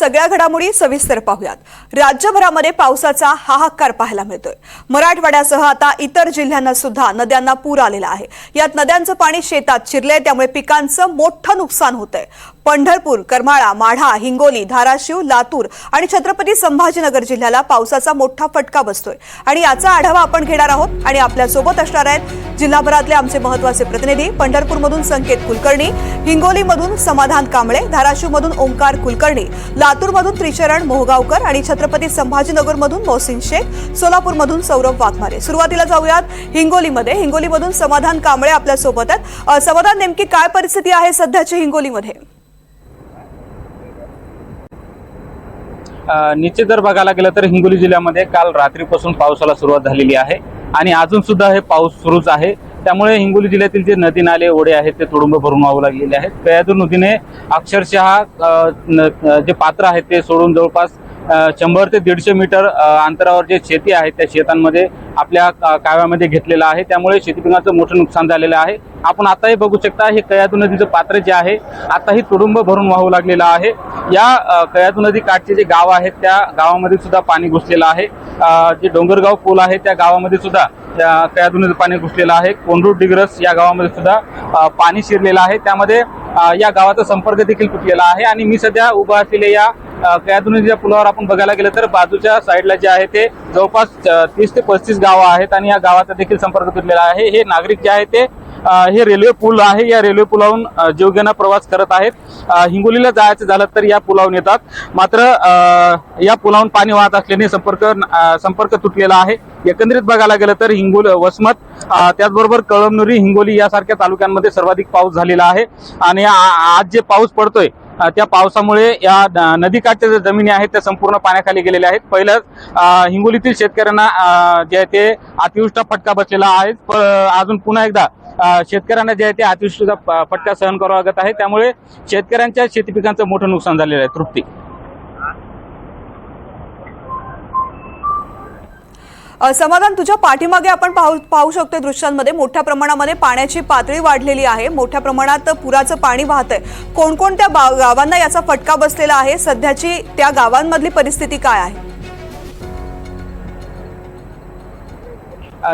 सगळ्या घडामोडी सविस्तर पाहूयात. राज्यभरामध्ये पावसाचा हाहाकार पाहायला मिळतोय. मराठवाड्यासह आता इतर जिल्ह्यांना सुद्धा नद्यांना पूर आलेला आहे. यात नद्यांचं पाणी शेतात शिरलंय त्यामुळे पिकांचं मोठं नुकसान होतंय. पंढरपूर करमाळा माढा हिंगोली धाराशिव लातूर आणि छत्रपती संभाजीनगर जिल्ह्याला पावसाचा मोठा फटका बसतोय. आणि याचा आढावा आपण घेणार आहोत. आणि आपल्यासोबत असणार आहेत जिल्हाभरातले आमचे महत्त्वाचे प्रतिनिधी पंढरपूरमधून संकेत कुलकर्णी हिंगोलीमधून समाधान कांबळे धाराशिवमधून ओंकार कुलकर्णी लातूरमधून त्रिचरण मोहगावकर आणि छत्रपती संभाजीनगरमधून मोहसिन शेख सोलापूरमधून सौरभ वाघमारे. सुरुवातीला जाऊयात हिंगोलीमध्ये. हिंगोलीमधून समाधान कांबळे आपल्यासोबत आहेत. समाधान नेमकी काय परिस्थिती आहे सध्याची हिंगोलीमध्ये? निश्चित जर बघायला गेलं तर हिंगोली जिल्ह्यामध्ये काल रात्रीपासून पावसाला सुरुवात झालेली आहे आणि अजून सुद्धा हे पाऊस सुरूच आहे. त्यामुळे हिंगोली जिल्ह्यातील जे नदी नाले ओढे आहेत ते तुडुंब भरून वाहू लागलेले आहेत. कयादूर नदीने अक्षरशः न- जे पात्र आहेत ते सोडून जवळपास शंभर ते दीडशे मीटर अंतरावर जे शेती आहे त्या शेतांमध्ये आपल्या काव्यामध्ये घेतलेलं आहे. त्यामुळे शेती मोठं नुकसान झालेलं आहे. आपण आताही बघू शकता हे कयादू नदीचं पात्र जे आहे आताही तुडुंब भरून वाहू लागलेलं आहे. या कयातू कयादू नदी काठचे जे गाव आहेत त्या गावामध्ये सुद्धा पाणी घुसलेलं आहे. जे डोंगरगाव पूल आहे त्या गावामध्ये सुद्धा त्या कयादू नदी पाणी घुसलेलं आहे. कोंडूर डिग्रस या गावामध्ये सुद्धा पाणी शिरलेलं आहे. त्यामध्ये या गावाचा संपर्क देखील तुटलेला आहे आणि मी सध्या उभा असलेल्या या अ, पुलावर आपण बघायला गेलं तर बाजूच्या साईडला जे आहे ते जवळपास तीस ते पस्तीस गावं आहेत आणि या गावाचा देखील संपर्क तुटलेला आहे. हे नागरिक जे आहे ते हे रेल्वे पूल आहे. या रेल्वे पुलावरून जीवघेना जीवघेणा प्रवास करत आहेत. हिंगोलीला जायचं झालं तर या पुलावरून येतात. मात्र या पुलावरून पाणी वाहत असल्याने संपर्क संपर्क तुटलेला आहे. एकंदरीत बघायला गेलं तर हिंगोली वसमत त्याचबरोबर कळमनुरी हिंगोली यासारख्या तालुक्यांमध्ये सर्वाधिक पाऊस झालेला आहे. आणि आ- आज जे पाऊस पडतोय त्या पावसामुळे या नदीकाठच्या ज्या जमिनी आहेत त्या संपूर्ण पाण्याखाली गेलेल्या आहेत. पहिलंच हिंगोलीतील शेतकऱ्यांना जे आहे ते अतिवृष्टा फटका बसलेला आहे. प- अजून पुन्हा एकदा शेतकऱ्यांना जे आहे ते अतिवृष्टीचा प- फटका सहन करावा लागत आहे. त्यामुळे शेतकऱ्यांच्या शेती पिकांचं मोठं नुकसान झालेलं आहे तृप्ती. समाधान तुझ्या पाठीमागे आपण पाहू पाहू शकतो दृश्यांमध्ये. मोठ्या प्रमाणामध्ये पाण्याची पातळी वाढलेली आहे. मोठ्या प्रमाणात पुराचं पाणी वाहतंय. कोणकोणत्या गावांना याचा फटका बसलेला आहे? सध्याची त्या गावांमधली परिस्थिती काय आहे?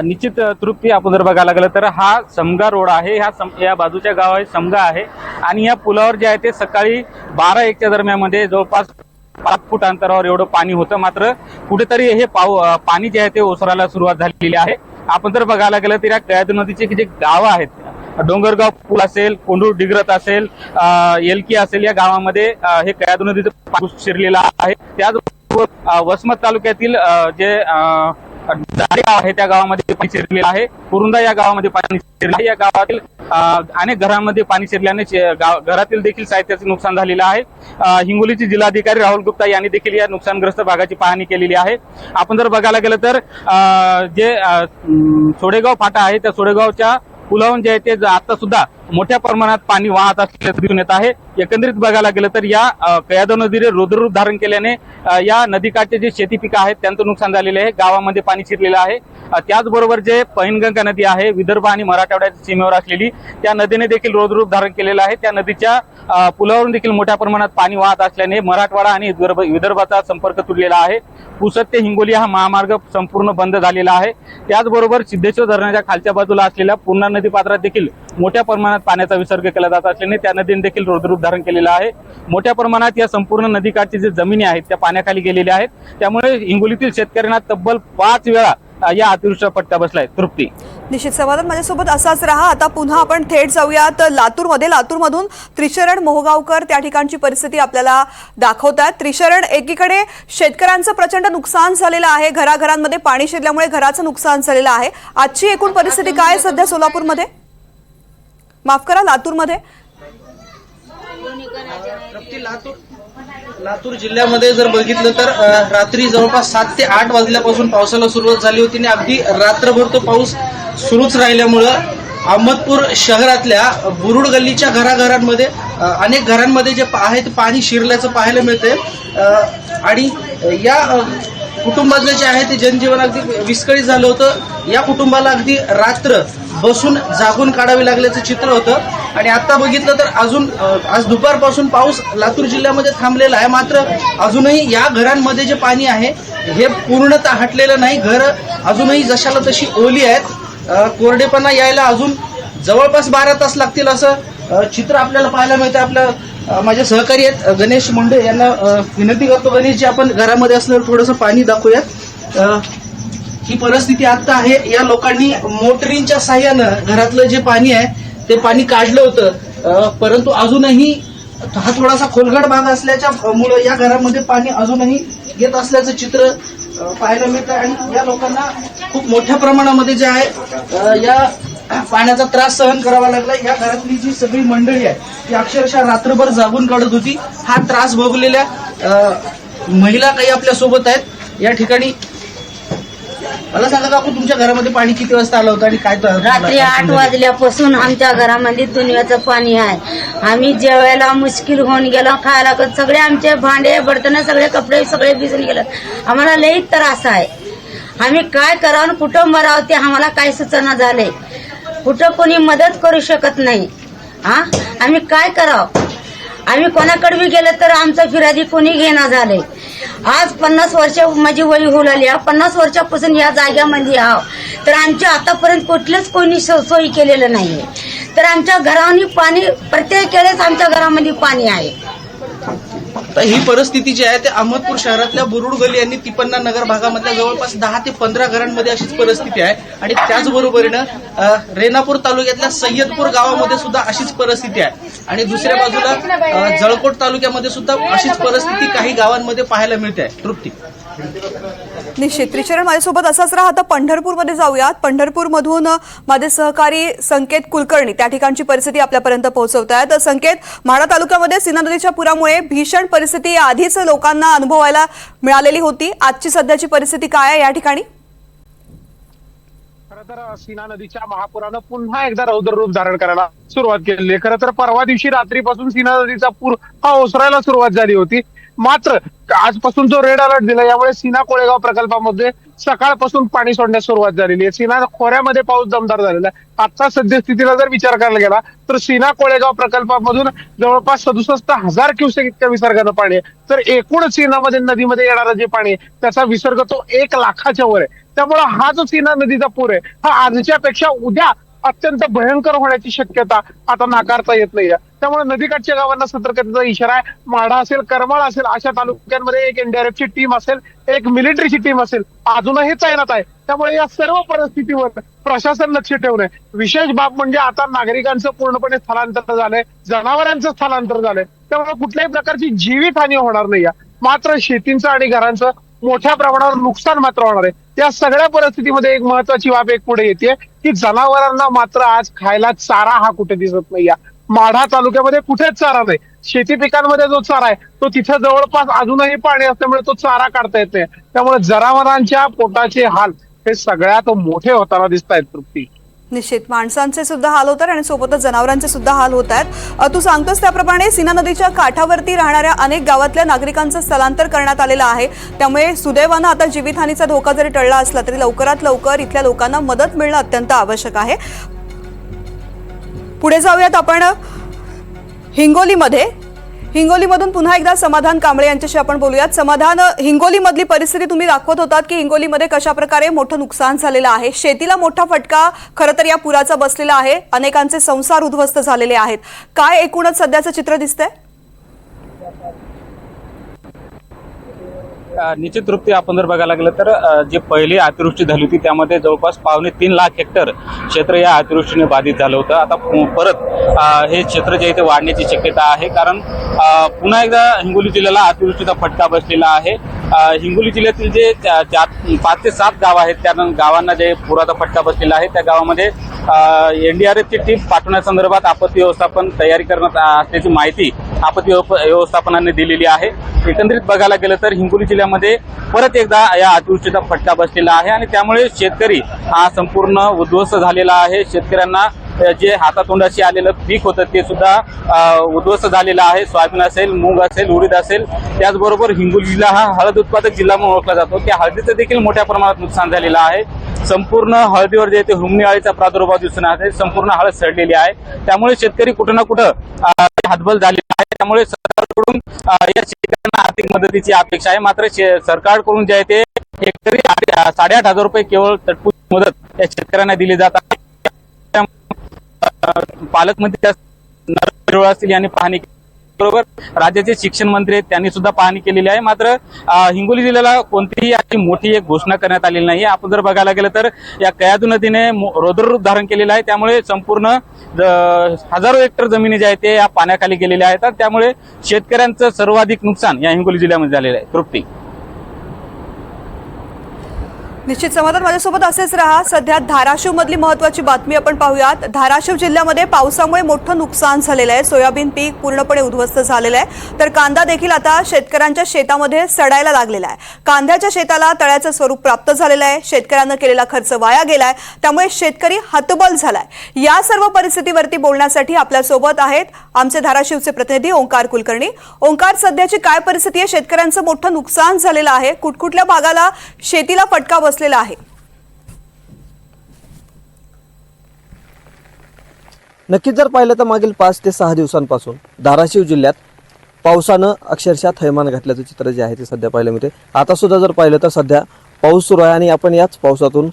निश्चित तृप्ती आपण जर बघायला गेलं तर हा समगा रोड आहे ह्या सम या बाजूच्या गाव आहे समगा आहे. आणि या पुलावर जे आहे ते सकाळी बारा एकच्या दरम्यानमध्ये जवळपास पाच फूट अंतरावर एवढं पाणी होतं. मात्र कुठेतरी हे पाव पाणी जे आहे ते ओसरायला सुरुवात झालेली आहे. आपण जर बघायला गेलं तर या कयादू नदीचे जे गावं आहेत डोंगरगाव पूल असेल कोंडूर डिग्रत असेल एलकी येलकी असेल या गावामध्ये हे कयादू नदीचं पाऊस शिरलेलं आहे. त्याचबरोबर वसमत तालुक्यातील जे गाव आहे त्या गावामध्ये पाणी शिरलेलं आहे. कुरुंदा या गावामध्ये पाणी शिरले या गावातील अनेक घरांमध्ये पाणी शिरल्याने गाव- घरातील देखील साहित्याचे नुकसान झालेलं आहे. हिंगोलीचे जिल्हाधिकारी राहुल गुप्ता यांनी देखील या नुकसानग्रस्त भागाची पाहणी केलेली आहे. आपण जर बघायला गेलं तर जे सोडेगाव फाटा आहे त्या सोडेगावच्या पुलावून जे आहे ते आता सुद्धा मोठ्या प्रमाणात पाणी वाहत असल्याचं दिसून येत आहे. एकंदरीत बघायला गेलं तर या कयादो नदीने रुद्ररूप धारण केल्याने या नदीकाठचे जे शेती पिकं आहेत त्यांचं नुकसान झालेलं आहे. गावामध्ये पाणी शिरलेलं आहे. त्याचबरोबर जे पैनगंगा नदी आहे विदर्भ आणि मराठवाड्याच्या सीमेवर असलेली त्या नदीने देखील रुद्ररूप धारण केलेलं आहे. त्या नदीच्या पुलावरून देखील मोठ्या प्रमाणात पाणी वाहत असल्याने मराठवाडा आणि विदर्भ विदर्भाचा संपर्क तुटलेला आहे. पुसद ते हिंगोली हा महामार्ग संपूर्ण बंद झालेला आहे. त्याचबरोबर सिद्धेश्वर धरणाच्या खालच्या बाजूला असलेल्या पूर्णा नदी पात्रात देखील मोठ्या प्रमाणात पाण्याचा विसर्ग केला जात असल्याने त्या नदीने देखील रुद्ररूप धारण केलेलं आहे. मोठ्या प्रमाणात या संपूर्ण नदीकाठची जे जमिनी आहेत त्या पाण्याखाली गेलेल्या आहेत. त्यामुळे हिंगोलीतील शेतकऱ्यांना तब्बल पाच वेळा या अतिवृष्टीचा फटका बसलाय. तृप्ती. निश्चित समाधान माझ्यासोबत असाच राहा. आता पुन्हा आपण थेट जाऊयात लातूरमध्ये. लातूरमधून त्रिशरण मोहगावकर त्या ठिकाणची परिस्थिती आपल्याला दाखवतात. त्रिशरण एकीकडे शेतकऱ्यांचं प्रचंड नुकसान झालेलं आहे. घराघरांमध्ये पाणी शिरल्यामुळे घराचं नुकसान झालेलं आहे. आजची एकूण परिस्थिती काय आहे सध्या सोलापूरमध्ये? माफ करा लातूरमध्ये? लातूर लातूर जिल्ह्यामध्ये जर बघितलं तर रात्री जवळपास सात ते आठ वाजल्यापासून पावसाला सुरुवात झाली होती आणि अगदी रात्रभर तो पाऊस सुरूच राहिल्यामुळं अहमदपूर शहरातल्या बुरुड गल्लीच्या घराघरांमध्ये अनेक घरांमध्ये जे आहे ते पाणी शिरल्याचं पाहायला मिळते आणि या कुटुंबातलं जे आहे ते जनजीवन अगदी विस्कळीत झालं होतं. या कुटुंबाला अगदी रात्र बसून जागून काढावे लागल्याचं चित्र होतं. आणि आता बघितलं तर अजून आज दुपारपासून पाऊस लातूर जिल्ह्यामध्ये थांबलेला आहे. मात्र अजूनही या घरांमध्ये जे पाणी आहे हे पूर्णतः हटलेलं नाही. घर अजूनही जशाला तशी ओली आहेत. कोरडेपणा यायला अजून जवळपास बारा तास लागतील असं चित्र आपल्याला पाहायला मिळतं आपलं माझे सहकारी आहेत गणेश मुंडे. यांना विनंती करतो गणेशजी आपण घरामध्ये असलेलं थोडंसं पाणी दाखवूयात. ही परिस्थिती आता आहे. या लोकांनी मोटरींच्या साह्यानं घरातलं जे पाणी आहे ते पाणी काढलं होतं. परंतु अजूनही हा थोडासा खोलगड भाग असल्याच्या मुळे या घरामध्ये पाणी अजूनही येत असल्याचं चित्र पाहायला मिळतं. आणि या लोकांना खूप मोठ्या प्रमाणामध्ये जे आहे या पाण्याचा त्रास सहन करावा लागला. या घरातली जी सगळी मंडळी आहे ती अक्षरशः रात्रभर जागून काढत होती. हा त्रास भोगलेल्या महिला काही आपल्यासोबत आहेत. या ठिकाणी मला सांगा काकू तुमच्या घरामध्ये पाणी किती वाजता आलं होतं आणि काय झाला? रात्री आठ वाजल्यापासून आमच्या घरामध्ये दुनियाचं पाणी आहे. आम्ही जेवायला मुश्किल होऊन गेलो खायला क- सगळे आमचे भांडे बर्तन सगळे कपडे सगळे भिजून गेले. आम्हाला लई त्रास आहे. आम्ही काय करावं आणि कुठं मरावं ते आम्हाला काय सूचना झाले? कुठं कोणी मदत करू शकत नाही. हा? आम्ही काय करावं? आम्ही कोणाकडे बी गेलं तर आमचं फिरादी कोणी घेणं झाले आज पन्नास वर्ष माझी वय होऊ लागली. पन्नास वर्षापासून या जाग्यामध्ये आहो. तर आमच्या आतापर्यंत कुठलंच कोणी सोयी केलेलं नाहीये. तर आमच्या घराने पाणी प्रत्येक वेळेस आमच्या घरामध्ये पाणी आहे. तर ही परिस्थिती जी आहे ते अहमदपूर शहरातल्या बुरुड गली आणि तिपन्ना नगर भागामधल्या जवळपास दहा ते पंधरा घरांमध्ये अशीच परिस्थिती आहे. आणि त्याचबरोबरीनं रेनापूर रेणापूर तालुक्यातल्या सय्यदपूर गावामध्ये सुद्धा अशीच परिस्थिती आहे. आणि दुसऱ्या बाजूला जळकोट तालुक्यामध्ये सुद्धा अशीच परिस्थिती काही गावांमध्ये पाहायला मिळते आहे. तृप्ती. निश्चित त्रिचरण माझ्यासोबत असाच राहा. आता पंढरपूरमध्ये जाऊयात. पंढरपूरमधून माझे सहकारी संकेत कुलकर्णी त्या ठिकाणची परिस्थिती आपल्यापर्यंत पोहोचवत आहेत. संकेत म्हाडा तालुक्यामध्ये सीना नदीच्या पुरामुळे भीषण परिस्थिती आधीच लोकांना अनुभवायला मिळालेली होती. आजची सध्याची परिस्थिती काय आहे या ठिकाणी? खरं तर सीना नदीच्या महापुरानं पुन्हा एकदा रौद्र रूप धारण करायला सुरुवात केली खरं तर परवा दिवशी रात्रीपासून सीना नदीचा पूर हा ओसरायला सुरुवात झाली होती. मात्र आजपासून जो रेड अलर्ट दिला यामुळे सीना कोळेगाव प्रकल्पामध्ये सकाळपासून पाणी सोडण्यास सुरुवात झालेली आहे. सीना खोऱ्यामध्ये पाऊस दमदार झालेला आहे. आजचा सद्यस्थितीला जर विचार करायला गेला तर सीना कोळेगाव प्रकल्पामधून जवळपास सदुसष्ट हजार क्युसेक इतक्या विसर्गानं पाणी आहे. तर एकूण सीनामध्ये नदीमध्ये येणारं जे पाणी आहे त्याचा विसर्ग तो एक लाखाच्या वर आहे. त्यामुळे हा जो सीना नदीचा पूर आहे हा आजच्या पेक्षा उद्या अत्यंत भयंकर होण्याची शक्यता आता नाकारता येत नाही त्यामुळे नदीकाठच्या गावांना सतर्कतेचा इशारा आहे. माढा असेल करमाळ असेल अशा तालुक्यांमध्ये एक एनडीआरएफची टीम असेल एक मिलिटरीची टीम असेल अजूनही तैनात आहे. त्यामुळे या सर्व परिस्थितीवर प्रशासन लक्ष ठेवलंय विशेष बाब म्हणजे आता नागरिकांचं पूर्णपणे स्थलांतर झालंय जनावरांचं स्थलांतर झालंय. त्यामुळे कुठल्याही प्रकारची जीवितहानी होणार नाही मात्र शेतींचं आणि घरांचं मोठ्या प्रमाणावर नुकसान मात्र होणार आहे. त्या सगळ्या परिस्थितीमध्ये एक महत्वाची बाब एक पुढे येते की जनावरांना मात्र आज खायला चारा हा कुठे दिसत नाही माढा तालुक्यामध्ये कुठेच चारा नाही. शेती पिकांमध्ये जो चारा आहे तो तिथे जवळपास अजूनही पाणी असल्यामुळे तो चारा काढता येत नाही. त्यामुळे जनावरांच्या पोटाचे हाल हे सगळ्यात मोठे होताना दिसत आहेत तृप्ती. निश्चित. माणसांचे सुद्धा हाल होतात आणि सोबतच जनावरांचे सुद्धा हाल होत आहेत. तू सांगतोस त्याप्रमाणे सीना नदीच्या काठावरती राहणाऱ्या अनेक गावातल्या नागरिकांचं स्थलांतर करण्यात आलेलं आहे. त्यामुळे सुदैवानं आता जीवितहानीचा धोका जरी टळला असला तरी लवकरात लवकर इथल्या लोकांना मदत मिळणं अत्यंत आवश्यक आहे. पुढे जाऊयात आपण हिंगोलीमध्ये. हिंगोलीमधून पुन्हा एकदा समाधान कांबळे यांच्याशी आपण बोलूयात. समाधान हिंगोलीमधली परिस्थिती तुम्ही दाखवत होतात की हिंगोलीमध्ये कशा प्रकारे मोठं नुकसान झालेलं आहे. शेतीला मोठा फटका खरं तर या पुराचा बसलेला आहे. अनेकांचे संसार उद्ध्वस्त झालेले आहेत. काय एकूणच सध्याचं चित्र दिसतंय? निश्चित तृप्ती आपण जर बघायला गेलं तर जे जी पहिली अतिवृष्टी झाली होती त्यामध्ये जवळपास पावणे तीन लाख हेक्टर क्षेत्र या अतिवृष्टीने बाधित झालं होतं. आता परत हे क्षेत्र जे आहे ते वाढण्याची शक्यता आहे. कारण पुन्हा एकदा हिंगोली जिल्ह्याला अतिवृष्टीचा फटका बसलेला आहे. हिंगोली जिल्ह्यातील जे चार पाच ते सात गाव आहेत त्या गावांना जे पुराचा फटका बसलेला आहे त्या गावामध्ये एनडीआरएफची टीम पाठवण्यासंदर्भात आपत्ती व्यवस्थापन तयारी करण्यात असल्याची माहिती आपत्ती व्यवस्थापनाने दिलेली आहे. एकंदरीत बघायला गेलं तर हिंगोली जिल्ह्यामध्ये परत एकदा या अतिवृष्टीचा फटका बसलेला आहे आणि त्यामुळे शेतकरी हा संपूर्ण उद्ध्वस्त झालेला आहे. शेतकऱ्यांना जे हातातोंडाशी आलेलं पीक होतं ते सुद्धा उद्ध्वस्त झालेलं आहे. सोयाबीन असेल मूग असेल उडीद असेल. त्याचबरोबर हिंगोली जिल्हा हा हळद उत्पादक जिल्हा म्हणून ओळखला जातो. त्या हळदीचं देखील मोठ्या प्रमाणात नुकसान झालेलं आहे. संपूर्ण हळदीवर जे ते हुमणी अळीचा प्रादुर्भाव दिसून आहे. संपूर्ण हळद सडलेली आहे. त्यामुळे शेतकरी कुठं ना कुठं हातबल झालेला आहे. त्यामुळे सरकारकडून या शेतकऱ्यांना आर्थिक मदतीची अपेक्षा आहे. मात्र शे- सरकारकडून जे आहे ते हेक्टरी आठ- साडेआठ हजार रुपये केवळ तटपूत मदत या शेतकऱ्यांना दिली जात आहे. पालकमंत्री त्या- असतील यांनी पाहणी केली. बरोबर? राज्याचे शिक्षण मंत्री आहेत त्यांनी सुद्धा पाहणी केलेली आहे. मात्र हिंगोली जिल्ह्याला कोणतीही अशी मोठी एक घोषणा करण्यात आलेली नाही. आपण जर बघायला गेलं तर या कयादू नदीने मो- रौद्ररूप धारण केलेलं आहे. त्यामुळे संपूर्ण हजारो हेक्टर जमिनी ज्या आहेत ते या पाण्याखाली गेलेल्या आहेत. त्यामुळे शेतकऱ्यांचं सर्वाधिक नुकसान या हिंगोली जिल्ह्यामध्ये झालेलं आहे. तृप्ती. निश्चित समाधान माझ्यासोबत असेच राहा. सध्या धाराशिव मधली महत्वाची बातमी आपण पाहूयात. धाराशिव जिल्ह्यामध्ये पावसामुळे मोठं नुकसान झालेलं आहे. सोयाबीन पीक पूर्णपणे उद्ध्वस्त झालेलं आहे. तर कांदा देखील आता शेतकऱ्यांच्या शेतामध्ये सडायला लागलेला आहे. कांद्याच्या शेताला तळ्याचं स्वरूप प्राप्त झालेलं आहे. शेतकऱ्यांना केलेला खर्च वाया गेलाय. त्यामुळे शेतकरी हतबल झालाय. या सर्व परिस्थितीवरती बोलण्यासाठी आपल्यासोबत आहेत आमचे धाराशिवचे प्रतिनिधी ओंकार कुलकर्णी. ओंकार सध्याची काय परिस्थिती आहे? शेतकऱ्यांचं मोठं नुकसान झालेलं आहे. कुठकुठल्या भागाला शेतीला फटका बसलेला आहे. नक्कीच जर पाहिलं तर मागील पाच ते सहा दिवसांपासून धाराशिव जिल्ह्यात पावसानं अक्षरशः थैमान घातल्याचं चित्र जे आहे ते सध्या पाहायला मिळते आता सुद्धा जर पाहिलं तर सध्या पाऊस सुरू आहे आणि आपण याच पावसातून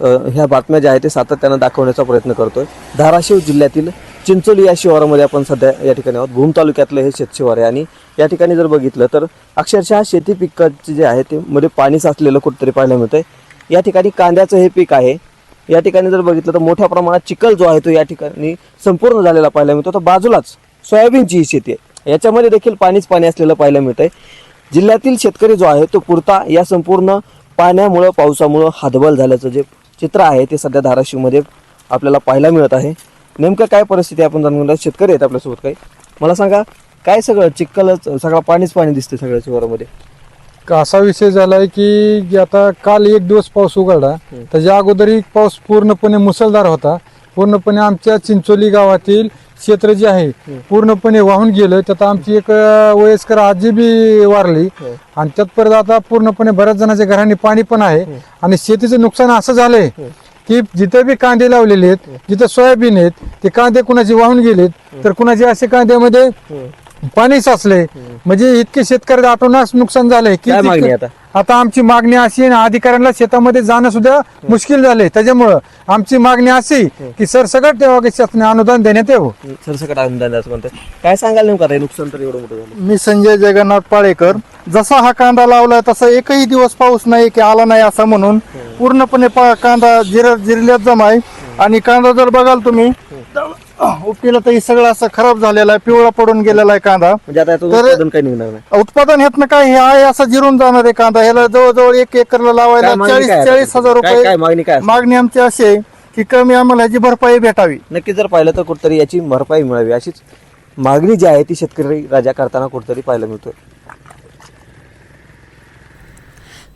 ह्या बातम्या ज्या आहेत ते सातत्यानं दाखवण्याचा प्रयत्न करतोय. धाराशिव जिल्ह्यातील चिंचोली या शिवारामध्ये आपण सध्या या ठिकाणी आहोत. भूम तालुक्यातलं हे शेतशिवार आहे आणि या ठिकाणी जर बघितलं तर अक्षरशः शेती पिकाचे जे आहे ते मध्ये पाणी साचलेलं कुठेतरी पाहायला मिळतंय. या ठिकाणी कांद्याचं हे पीक आहे. या ठिकाणी जर बघितलं तर मोठ्या प्रमाणात चिखल जो आहे तो या ठिकाणी संपूर्ण झालेला पाहायला मिळतो. तर बाजूलाच सोयाबीनची ही शेती आहे. याच्यामध्ये देखील पाणीच पाणी असलेलं पाहायला मिळतंय. जिल्ह्यातील शेतकरी जो आहे तो पुरता या संपूर्ण पाण्यामुळं पावसामुळं हातबल झाल्याचं जे चित्र आहे ते सध्या धाराशिवमध्ये आपल्याला पाहायला मिळत आहे. नेमकं काय परिस्थिती आपण जाणून शेतकरी आहेत आपल्यासोबत काही. मला सांगा काय सगळं चिखलच सगळं पाणीच पाणी दिसते सगळ्या शिवारामध्ये? का असा विषय झालाय की आता काल एक दिवस पाऊस उघडला. त्याच्या अगोदरही पाऊस पूर्णपणे मुसळधार होता. पूर्णपणे आमच्या चिंचोली गावातील क्षेत्र जे आहे पूर्णपणे वाहून गेलं. त्यात आमची एक वयस्कर आजी बी वारली. आणि त्यात परत आता पूर्णपणे बऱ्याच जणांच्या घरांनी पाणी पण आहे. आणि शेतीचं नुकसान असं झालंय की जिथे बी कांदे लावलेले आहेत जिथे सोयाबीन आहेत ते कांदे कुणाचे वाहून गेलेत तर कुणाचे असे कांद्यामध्ये पाणी साचले म्हणजे इतके शेतकरी आटोनास नुकसान झालंय. की काय मागणी आता? आता आमची मागणी अशी आहे ना अधिकाऱ्यांना शेतामध्ये जाणं सुद्धा मुश्किल झाले त्याच्यामुळं आमची मागणी अशी की सरसकट शासनाने अनुदान देण्यात यावं. सरसकट अनुदान असं म्हणतात काय सांगाल नेमकं आता हे नुकसान तर एवढं मोठं झालं? मी संजय जगन्नाथ पाळेकर. जसा हा कांदा लावलाय तसा एकही दिवस पाऊस नाही की आला नाही असा म्हणून पूर्णपणे पा- कांदा जिर जिरल्यात जमाय. आणि कांदा जर बघाल तुम्ही उपटीला तर हे सगळं असं खराब झालेला आहे पिवळा पडून गेलेला आहे कांदा. म्हणजे आता याचं तर- उत्पादन काही निघणार नाही. उत्पादन ह्यातनं काय हे आहे असं जिरून जाणार आहे कांदा. ह्याला जवळजवळ एक एकरला लावायला काय मागणी चाळीस काय आहे चाळीस? हजार काय- काय रुपये मागणी काय? मागणी आमची अशी आहे की कमी आम्हाला ह्याची भरपाई भेटावी. नक्की जर पाहिलं तर कुठतरी याची भरपाई मिळावी. अशीच मागणी जी आहे ती शेतकरी राजा करताना कुठतरी पाहायला मिळतोय.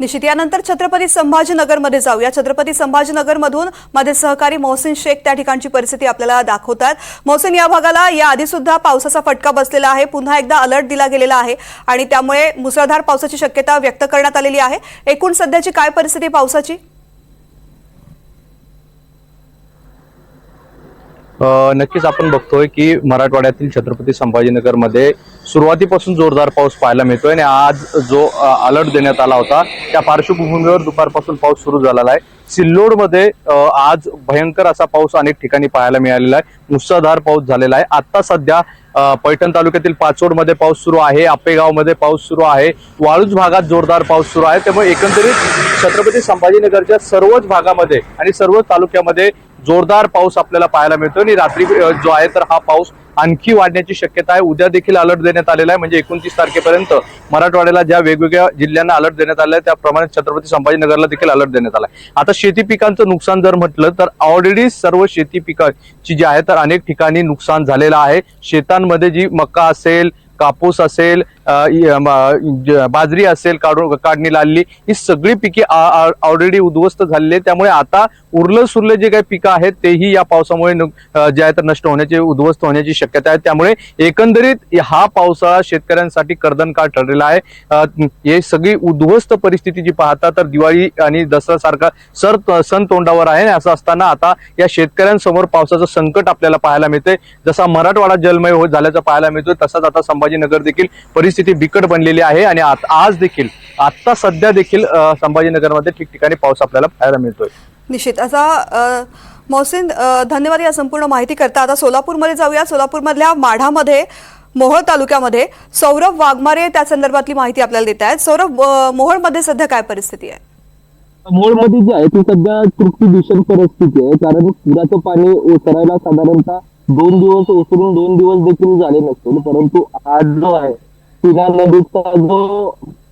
निश्चित. यानंतर छत्रपती संभाजीनगरमध्ये जाऊया. छत्रपती संभाजीनगरमधून माझे सहकारी मोहसिन शेख त्या ठिकाणची परिस्थिती आपल्याला दाखवतात. मोहसिन या भागाला या आधी सुद्धा पावसाचा फटका बसलेला आहे. पुन्हा एकदा अलर्ट दिला गेलेला आहे आणि त्यामुळे मुसळधार पावसाची शक्यता व्यक्त करण्यात आलेली आहे. एकूण सध्याची काय परिस्थिती पावसाची? नक्कीच आपण बघतोय की मराठवाड्यातील छत्रपती संभाजीनगरमध्ये सुरुवातीपासून जोरदार पाऊस पाहायला मिळतोय आणि आज जो अलर्ट देण्यात आला होता त्या पार्श्वभूमीवर दुपारपासून पाऊस सुरू झालेला आहे. सिल्लोडमध्ये आज भयंकर असा पाऊस अनेक ठिकाणी पाहायला मिळालेला आहे. मुसळधार पाऊस झालेला आहे. आता सध्या पैठण तालुक्यातील पाचोडमध्ये पाऊस सुरू आहे. आपेगावमध्ये पाऊस सुरू आहे. वाळूज भागात जोरदार पाऊस सुरू आहे. त्यामुळे एकंदरीत छत्रपती संभाजीनगरच्या सर्वच भागामध्ये आणि सर्वच तालुक्यामध्ये जोरदार पाऊस आपल्याला पाहायला मिळतो आणि रात्री जो आहे तर हा पाऊस आणखी वाढण्याची शक्यता आहे. उद्या देखील अलर्ट देण्यात आलेला आहे. म्हणजे एकोणतीस तारखेपर्यंत मराठवाड्याला ज्या वेगवेगळ्या जिल्ह्यांना अलर्ट देण्यात आला आहे त्याप्रमाणे छत्रपती संभाजीनगरला देखील अलर्ट देण्यात आला आहे. आता शेती पिकांचं नुकसान जर म्हटलं तर ऑलरेडी सर्व शेती पिकांची जी आहे तर अनेक ठिकाणी नुकसान झालेलं आहे. शेतांमध्ये जी मका असेल कापूस असेल बाजरी असेल काढून काढणीला आलेली ही सगळी पिके ऑलरेडी उद्ध्वस्त झालेली त्यामुळे आता उरलं सुरलं जे काही पिकं आहेत तेही या पावसामुळे जे आहे तर नष्ट होण्याची उद्ध्वस्त होण्याची शक्यता आहे. त्यामुळे एकंदरीत हा पावसाळा शेतकऱ्यांसाठी कर्दनकाळ ठरलेला आहे. हे सगळी उद्ध्वस्त परिस्थिती जी पाहता तर दिवाळी आणि दसरा सारखा सर सण तोंडावर आहे. असं असताना आता या शेतकऱ्यांसमोर पावसाचं संकट आपल्याला पाहायला मिळते जसा मराठवाडा जलमय होत झाल्याचं पाहायला मिळतोय तसाच आता संभाजीनगर देखील परिस्थिती बिकट बनलेली आहे आणि आज देखील आता सध्या देखील संभाजीनगरमध्ये ठिकठिकाणी पाऊस आपल्याला पाहायला मिळतोय. निश्चित. असा मोहसिन धन्यवाद या संपूर्ण माहिती करता. आता सोलापूरमध्ये जाऊया. सोलापूरमधल्या माढामध्ये मोहोळ तालुक्यामध्ये सौरभ वाघमारे त्या संदर्भातली माहिती आपल्याला देत आहेत. सौरभ मोहोळमध्ये सध्या काय परिस्थिती आहे? मोळमध्ये जे आहे ती सध्या तृप्ती भीषण परिस्थिती आहे. कारण पुराचं पाणी ओसरायला साधारणतः दोन दिवस ओसरून दोन दिवस देखील झाले नसतील. परंतु आज जो आहे सीना नदीचा जो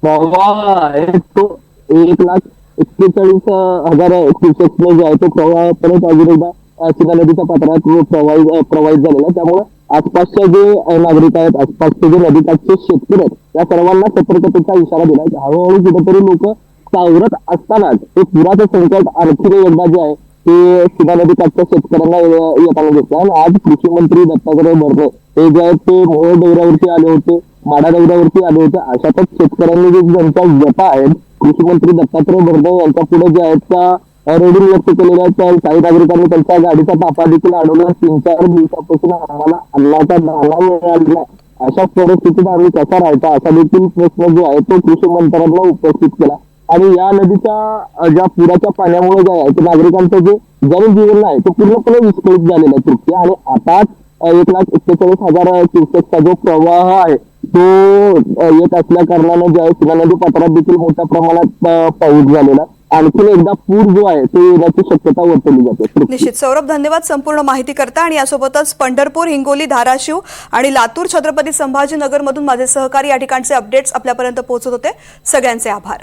प्रवाह आहे तो एक लाख एक्केचाळीस हजार क्युसेक्स जो आहे तो प्रवाह परत अजून एकदा अ, नदीच्या पात्रात प्रवाहित प्रवाहित झालेला आहे. त्यामुळे आसपासच्या जे नागरिक आहेत आसपासचे जे नदीकाठचे शेतकरी आहेत या सर्वांना सतर्कतेचा इशारा दिला आहे. हळूहळू कुठेतरी लोक सावरत असतानाच हे पुराचं संकट आणखी एकदा जे आहे ते सीना नदीकाठच्या शेतकऱ्यांना येताना दिसतं. आणि आज कृषी मंत्री दत्तात्रय भरणे हे जे आहेत ते मोहोळ दौऱ्यावरती आले होते. माडा दौऱ्यावरती आले होते. अशातच शेतकऱ्यांनी जे ज्यांच्या व्यथा आहेत कृषी मंत्री दत्तात्रय भरदे यांच्या पुढे जे आहेत त्या रेडिंग व्यक्त केलेल्या आहेत. काही नागरिकांनी त्यांच्या गाडीचा ताफा देखील अडवला. तीन चार दिवसापासून आम्हाला अन्नाचा दाना मिळाला अशा परिस्थितीत आम्ही कसा राहायचा असा देखील प्रश्न जो आहे तो कृषी मंत्र्यांना उपस्थित केला. आणि या नदीच्या ज्या पुराच्या पाण्यामुळे जे आहे ते नागरिकांचं जे जनजीवन आहे तो पूर्णपणे विस्कळीत झालेला आहे. तृप्ती आणि आताच एक लाख एक्केचाळीस हजार क्युसेकचा जो प्रवाह आहे तो येत असल्या कारणानं जे आहे सीना नदी पात्रात देखील मोठ्या प्रमाणात पाऊस झालेला आणखीन एकदा पूर जो आहे तो येण्याची शक्यता वर्तवली जाते. निश्चित. सौरभ धन्यवाद संपूर्ण माहिती करता आणि यासोबतच पंढरपूर हिंगोली धाराशिव आणि लातूर छत्रपती संभाजीनगरमधून माझे सहकारी या ठिकाणचे अपडेट्स आपल्यापर्यंत पोहोचत होते. सगळ्यांचे आभार.